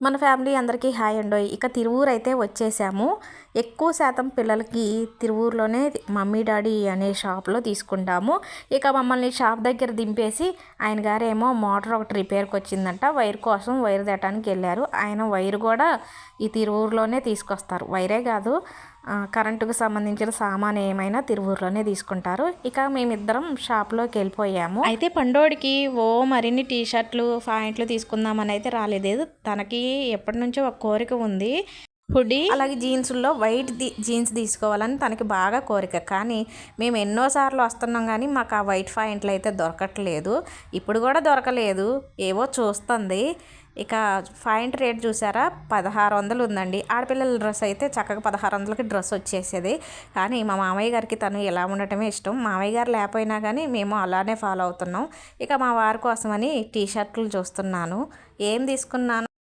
మన ఫ్యామిలీ అందరికీ హాయ్ అండి. ఇక తిరువూరు అయితే వచ్చేసాము. ఎక్కువ శాతం పిల్లలకి తిరువూరులోనే మమ్మీ డాడీ అనే షాప్లో తీసుకుంటాము. ఇక మమ్మల్ని షాప్ దగ్గర దింపేసి ఆయన గారేమో మోటార్ ఒకటి రిపేర్కి వచ్చిందంట. వైర్ కోసం వైర్ తేటానికి వెళ్ళారు. ఆయన వైర్ కూడా ఈ తిరువూరులోనే తీసుకొస్తారు. వైరే కాదు కరెంటుకు సంబంధించిన సామాన్ ఏమైనా తిరువూరులోనే తీసుకుంటారు. ఇక మేమిద్దరం షాప్లోకి వెళ్ళిపోయాము. అయితే పండోడికి ఓ మరిన్ని టీ షర్ట్లు ప్యాంట్లు తీసుకుందామని అయితే రాలేదు. తనకి ఎప్పటి నుంచో ఒక కోరిక ఉంది. హుడీ అలాగే జీన్స్లో వైట్ జీన్స్ తీసుకోవాలని తనకి బాగా కోరిక. కానీ మేము ఎన్నోసార్లు వస్తున్నాం కానీ మాకు ఆ వైట్ పాయింట్లు అయితే దొరకట్లేదు. ఇప్పుడు కూడా దొరకలేదు. ఏవో చూస్తుంది. ఇక పాయింట్ రేట్ చూసారా? పదహారు వందలు ఉందండి. ఆడపిల్లల డ్రెస్ అయితే చక్కగా పదహారు వందలకి డ్రెస్ వచ్చేసేది. కానీ మా మామయ్య గారికి తను ఇలా ఉండటమే ఇష్టం. మామయ్య గారు లేకపోయినా కానీ మేము అలానే ఫాలో అవుతున్నాం. ఇక మా వారి కోసమని టీ షర్ట్లు చూస్తున్నాను. ఏం తీసుకున్నాను?